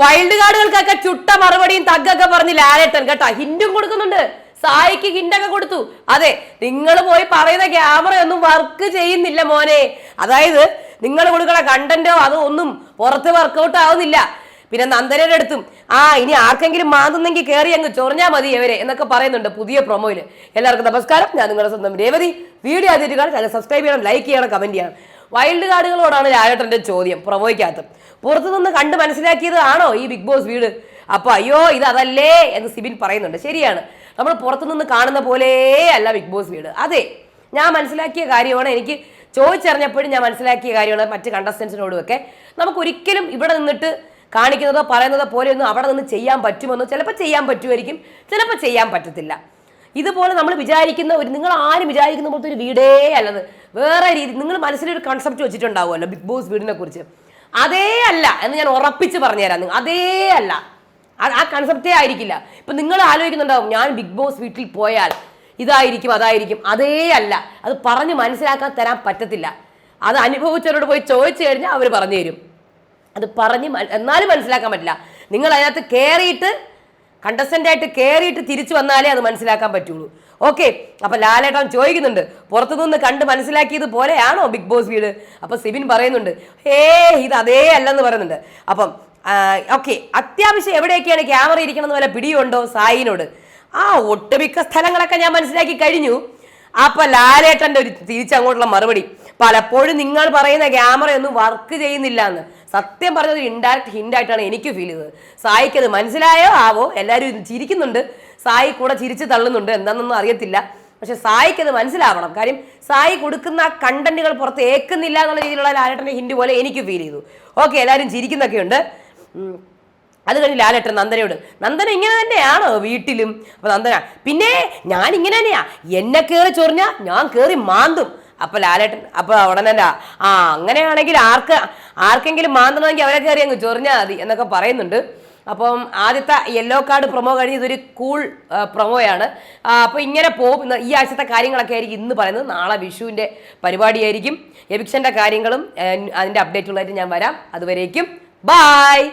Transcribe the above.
Wild കാർഡുകൾക്കൊക്കെ ചുട്ട മറുപടിയും തഗ്ഗൊക്കെ പറഞ്ഞ് ലാലേട്ടൻ കേട്ടോ. ഹിന്റും കൊടുക്കുന്നുണ്ട്. സായിക്ക് ഹിന്റൊക്കെ കൊടുത്തു. അതെ നിങ്ങൾ പോയി പറയുന്ന ക്യാമറ ഒന്നും വർക്ക് ചെയ്യുന്നില്ല മോനെ. അതായത് നിങ്ങൾ കൊടുക്കണ കണ്ടന്റോ അതോ ഒന്നും പുറത്ത് വർക്കൗട്ട് ആവുന്നില്ല. പിന്നെ നന്ദനയുടെ അടുത്തും ആ ഇനി ആർക്കെങ്കിലും മാന്തുന്നെങ്കിൽ കയറി അങ്ങ് ചൊറിഞ്ഞാൽ മതി അവരെ എന്നൊക്കെ പറയുന്നുണ്ട് പുതിയ പ്രൊമോയിൽ എല്ലാവർക്കും നമസ്കാരം. ഞാൻ നിങ്ങളുടെ സ്വന്തം രേവതി. വീഡിയോ ആദ്യമായിട്ട് കാണാൻ സബ്സ്ക്രൈബ് ചെയ്യണം ലൈക്ക് ചെയ്യണം കമന്റ് ചെയ്യണം. വൈൽഡ് കാർഡുകളോടാണ് രാജേട്ടന്റെ ചോദ്യം പ്രൊമോയ്ക്കകത്ത് പുറത്തുനിന്ന് കണ്ട് മനസ്സിലാക്കിയത് ആണോ ഈ ബിഗ് ബോസ് വീട്? അപ്പൊ അയ്യോ ഇത് അതല്ലേ എന്ന് സിബിൻ പറയുന്നുണ്ട്. ശരിയാണ്. നമ്മൾ പുറത്തുനിന്ന് കാണുന്ന പോലെ അല്ല ബിഗ് ബോസ് വീട്. അതെ ഞാൻ മനസ്സിലാക്കിയ കാര്യമാണ്. എനിക്ക് ചോദിച്ചറിഞ്ഞപ്പോഴും ഞാൻ മനസ്സിലാക്കിയ കാര്യമാണ് മറ്റ് കണ്ടസ്റ്റൻസിനോടും ഒക്കെ നമുക്ക് ഒരിക്കലും ഇവിടെ നിന്നിട്ട് കാണിക്കുന്നതോ പറയുന്നതോ പോലെയൊന്നും അവിടെ നിന്ന് ചെയ്യാൻ പറ്റുമെന്നോ ചിലപ്പോൾ ചെയ്യാൻ പറ്റുമായിരിക്കും ചിലപ്പോൾ ചെയ്യാൻ പറ്റത്തില്ല. ഇതുപോലെ നമ്മൾ വിചാരിക്കുന്ന ഒരു നിങ്ങൾ ആരും വിചാരിക്കുന്ന പോലത്തെ ഒരു വീടേ അല്ലത്. വേറെ രീതി നിങ്ങൾ മനസ്സിലൊരു കൺസെപ്റ്റ് വെച്ചിട്ടുണ്ടാവുമല്ലോ ബിഗ് ബോസ് വീടിനെ കുറിച്ച് അതേ അല്ല എന്ന് ഞാൻ ഉറപ്പിച്ച് പറഞ്ഞുതരാം നിങ്ങൾ അതേ അല്ല. ആ- കൺസെപ്റ്റേ ആയിരിക്കില്ല. ഇപ്പം നിങ്ങൾ ആലോചിക്കുന്നുണ്ടാവും ഞാൻ ബിഗ് ബോസ് വീട്ടിൽ പോയാൽ ഇതായിരിക്കും അതായിരിക്കും. അതേ അല്ല. അത് പറഞ്ഞ് മനസ്സിലാക്കാൻ തരാൻ പറ്റത്തില്ല. അത് അനുഭവിച്ചവരോട് പോയി ചോദിച്ചു കഴിഞ്ഞാൽ അവർ പറഞ്ഞു തരും അത് പറഞ്ഞ് എന്നാലും മനസ്സിലാക്കാൻ പറ്റില്ല. നിങ്ങൾ അതിനകത്ത് കയറിയിട്ട് കണ്ടസ്റ്റന്റ് ആയിട്ട് കയറിയിട്ട് തിരിച്ചു വന്നാലേ അത് മനസ്സിലാക്കാൻ പറ്റുള്ളൂ. ഓക്കെ അപ്പൊ ലാലേട്ടൻ ചോദിക്കുന്നുണ്ട് പുറത്തുനിന്ന് കണ്ട് മനസ്സിലാക്കിയത് പോലെയാണോ ബിഗ് ബോസ് വീട്? അപ്പൊ സിബിൻ പറയുന്നുണ്ട് ഏ ഇത് അതേ അല്ലെന്ന് പറയുന്നുണ്ട്. അപ്പം ഓക്കെ അത്യാവശ്യം എവിടെയൊക്കെയാണ് ക്യാമറ ഇരിക്കണമെന്ന് വല്ല പിടിയുണ്ടോ സായിനോട്? ആ ഒട്ടുമിക്ക സ്ഥലങ്ങളൊക്കെ ഞാൻ മനസ്സിലാക്കി കഴിഞ്ഞു. അപ്പൊ ലാലേട്ടന്റെ ഒരു തിരിച്ചങ്ങോട്ടുള്ള മറുപടി പലപ്പോഴും നിങ്ങൾ പറയുന്ന ക്യാമറയൊന്നും വർക്ക് ചെയ്യുന്നില്ല എന്ന് സത്യം പറഞ്ഞത് ഇൻഡയറക്റ്റ് ഹിന്റ് ആയിട്ടാണ് എനിക്ക് ഫീൽ ചെയ്തത്. സായിക്ക് അത് മനസ്സിലായോ? ആവോ? എല്ലാവരും ചിരിക്കുന്നുണ്ട്. സായി കൂടെ ചിരിച്ച് തള്ളുന്നുണ്ട്. എന്താണെന്നൊന്നും അറിയത്തില്ല. പക്ഷെ സായിക്ക് അത് മനസ്സിലാവണം. കാര്യം സായി കൊടുക്കുന്ന കണ്ടന്റുകൾ പുറത്ത് ഏക്കുന്നില്ല എന്നുള്ള രീതിയിലുള്ള ലാലേട്ടന്റെ ഹിന്റ് പോലെ എനിക്ക് ഫീൽ ചെയ്തു. ഓക്കെ എല്ലാവരും ചിരിക്കുന്നൊക്കെ ഉണ്ട്. അത് കഴിഞ്ഞ് ലാലേട്ടൻ നന്ദനയോട് നന്ദന ഇങ്ങനെ തന്നെയാണോ വീട്ടിലും? അപ്പൊ നന്ദന പിന്നെ ഞാൻ ഇങ്ങനെ തന്നെയാ. എന്നെ കയറി ചൊറിഞ്ഞ ഞാൻ കയറി മാന്തും. അപ്പൊ ലാലേട്ടൻ അപ്പൊ ഉടനെ ആ അങ്ങനെയാണെങ്കിൽ ആർക്ക് ആർക്കെങ്കിലും മാന്തണമെങ്കിൽ അവരെ കയറി അങ്ങ് ചൊറിഞ്ഞാൽ മതി എന്നൊക്കെ പറയുന്നുണ്ട്. അപ്പം ആദ്യത്തെ യെല്ലോ കാർഡ് പ്രൊമോ കഴിഞ്ഞ് ഇതൊരു കൂൾ പ്രൊമോയാണ് അപ്പോൾ ഇങ്ങനെ പോകും. ഈ ആഴ്ചത്തെ കാര്യങ്ങളൊക്കെ ആയിരിക്കും ഇന്ന് പറയുന്നത്. നാളെ വിഷുവിന്റെ പരിപാടിയായിരിക്കും. എവിക്ഷന്റെ കാര്യങ്ങളും അതിന്റെ അപ്ഡേറ്റുകളായിട്ട് ഞാൻ വരാം. അതുവരേക്കും ബായ്